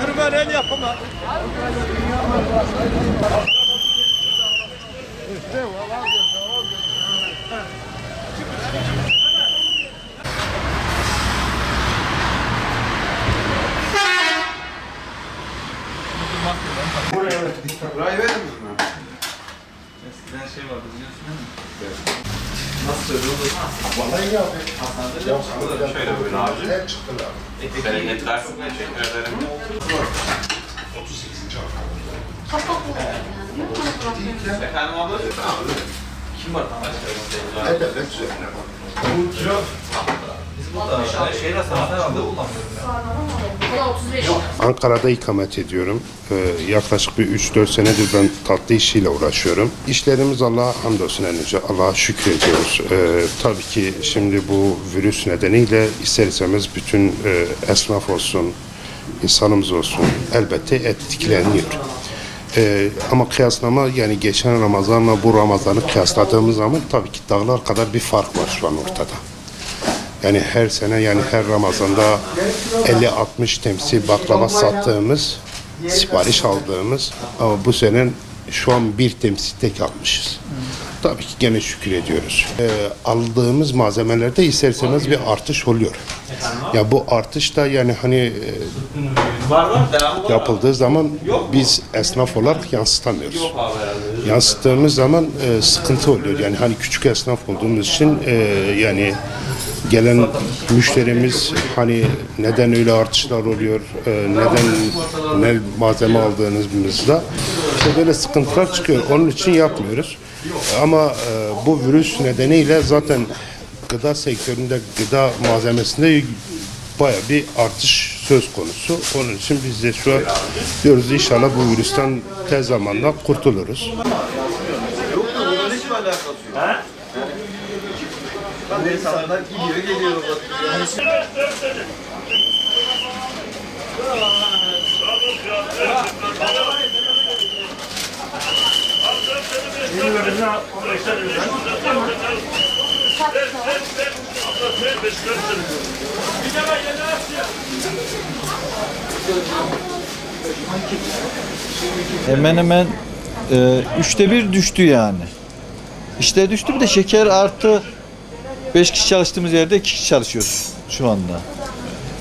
Kırmen el yapımı. Burayı verdiniz mi? Eskiden şey vardı biliyorsun değil mi? Nasıl söylüyordu? Vallahi. Bu da şöyle böyle abi. Hep çıktılar. Bereketler çok teşekkür ederim. Efendim abla? Kim var hep üzerine bak. Biz burada ya. Ankara'da ikamet ediyorum. Ee, yaklaşık bir 3-4 senedir ben tatlı işiyle uğraşıyorum. İşlerimiz Allah'a hamdolsun en önce. Allah'a şükür ediyoruz. Ee, tabii ki şimdi bu virüs nedeniyle ister istemez bütün e, esnaf olsun, insanımız olsun elbette etkileniyor. Ee, ama kıyaslama yani geçen Ramazan'la bu Ramazan'ı kıyasladığımız zaman tabii ki dağlar kadar bir fark var şu an ortada. Yani her sene yani her Ramazan'da 50-60 temsil baklava sattığımız, sipariş aldığımız ama bu sene şu an bir temsil tek almışız. Tabii ki gene şükür ediyoruz. Ee, aldığımız malzemelerde isterseniz bir artış oluyor. Ya bu artış da yani hani e, yapıldığı zaman biz esnaf olarak yansıtamıyoruz yansıttığımız zaman e, sıkıntı oluyor. Yani hani küçük esnaf olduğumuz için e, yani gelen müşterimiz hani neden öyle artışlar oluyor, e, neden ne malzeme aldığımızda işte böyle sıkıntılar çıkıyor. Onun için yapmıyoruz. Ama e, bu virüs nedeniyle zaten gıda sektöründe, gıda malzemesinde baya bir artış söz konusu. Onun için biz de şu an diyoruz inşallah bu virüsten tez zamanda kurtuluruz. Yok bunun hiçbir alakası yok. Bu insanlar gidiyor geliyor. Hemen hemen e, üçte bir düştü yani. İşte düştü bir de şeker arttı. 5 kişi çalıştığımız yerde 2 kişi çalışıyoruz şu anda.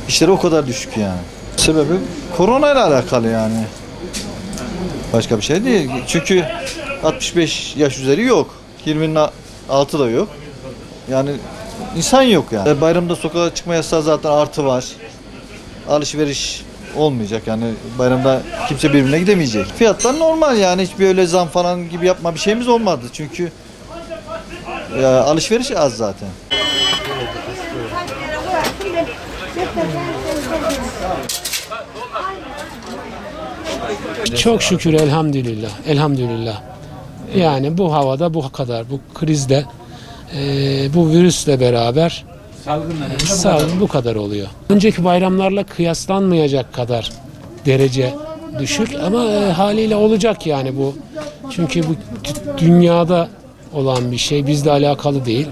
İşler o kadar düşük yani. Sebebi korona ile alakalı yani. Başka bir şey değil. Çünkü 65 yaş üzeri yok. 20'nin altı da yok. Yani insan yok yani. E, bayramda sokağa çıkma yasağı zaten artı var. Alışveriş olmayacak yani bayramda kimse birbirine gidemeyecek. Fiyatlar normal yani hiçbir öyle zam falan gibi yapma bir şeyimiz olmadı. Çünkü ya, alışveriş az zaten. Çok şükür elhamdülillah. Elhamdülillah. Yani bu havada bu kadar, bu krizde eee, bu virüsle beraber eee, salgın bu kadar oluyor. Önceki bayramlarla kıyaslanmayacak kadar derece düşük ama eee, haliyle olacak yani bu. Çünkü bu dü- dünyada olan bir şey bizle alakalı değil.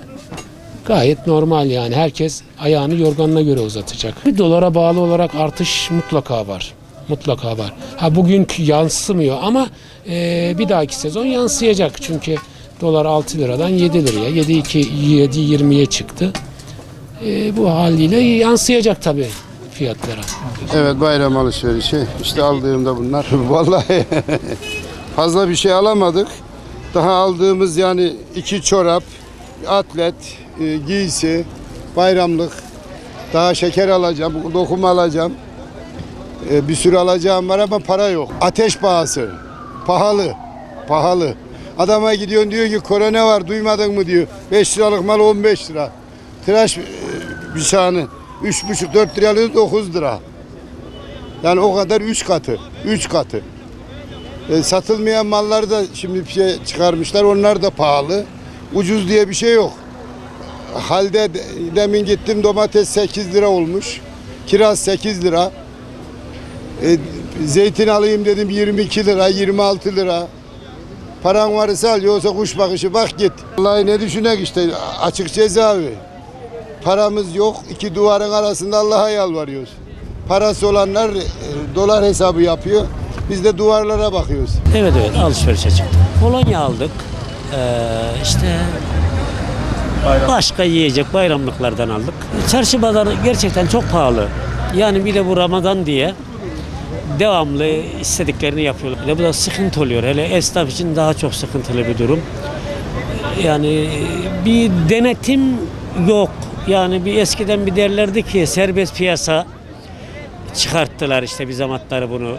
Gayet normal yani herkes ayağını yorganına göre uzatacak. Bir dolara bağlı olarak artış mutlaka var. Mutlaka var. Ha bugünkü yansımıyor ama eee, bir dahaki sezon yansıyacak. Çünkü dolar 6 liradan 7 liraya, 7 2 7 20'ye çıktı. Eee, bu haliyle yansıyacak tabii fiyatlara. Evet bayram alışverişi. İşte aldığımda bunlar. Vallahi fazla bir şey alamadık. Daha aldığımız yani iki çorap, atlet, e, giysi, bayramlık. Daha şeker alacağım, dokuma alacağım. E, bir sürü alacağım var ama para yok. Ateş pahası. Pahalı. Pahalı. Adama gidiyorsun diyor ki korona var duymadın mı diyor. 5 liralık mal 15 lira. Tıraş e, bıçağını 3,5-4 liraya alıyoruz 9 lira. Yani o kadar 3 katı. 3 katı. E, satılmayan malları da şimdi bir şey çıkarmışlar. Onlar da pahalı. Ucuz diye bir şey yok. Halde de- demin gittim domates 8 lira olmuş. Kiraz 8 lira. E, zeytin alayım dedim 22 lira, 26 lira. Paran varsa al yoksa kuş bakışı bak git. Vallahi ne düşünek işte açık cezaevi. Paramız yok. iki duvarın arasında Allah'a yalvarıyoruz. parası olanlar e, dolar hesabı yapıyor. Biz de duvarlara bakıyoruz. Evet evet alışverişe çıktık. Kolonya aldık. Ee, işte başka yiyecek bayramlıklardan aldık. Çarşı pazar gerçekten çok pahalı. Yani bir de bu Ramazan diye devamlı istediklerini yapıyorlar. Bir bu da sıkıntı oluyor. Hele esnaf için daha çok sıkıntılı bir durum. Yani bir denetim yok. Yani bir eskiden bir derlerdi ki serbest piyasa çıkarttılar işte bir zamanları bunu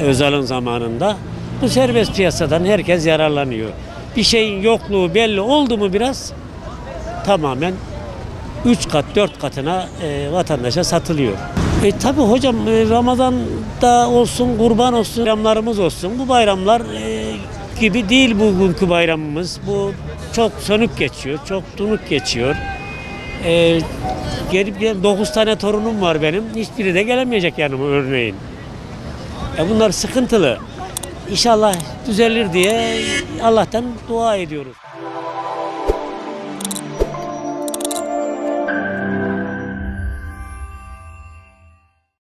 Özal'ın zamanında. Bu serbest piyasadan herkes yararlanıyor. Bir şeyin yokluğu belli oldu mu biraz tamamen 3 kat 4 katına e, vatandaşa satılıyor. E tabi hocam e, Ramazan'da olsun kurban olsun bayramlarımız olsun bu bayramlar e, gibi değil bugünkü bayramımız. Bu çok sönük geçiyor, çok donuk geçiyor. E, gelip gelen 9 tane torunum var benim. Hiçbiri de gelemeyecek yanıma örneğin. Ya bunlar sıkıntılı. İnşallah düzelir diye Allah'tan dua ediyoruz.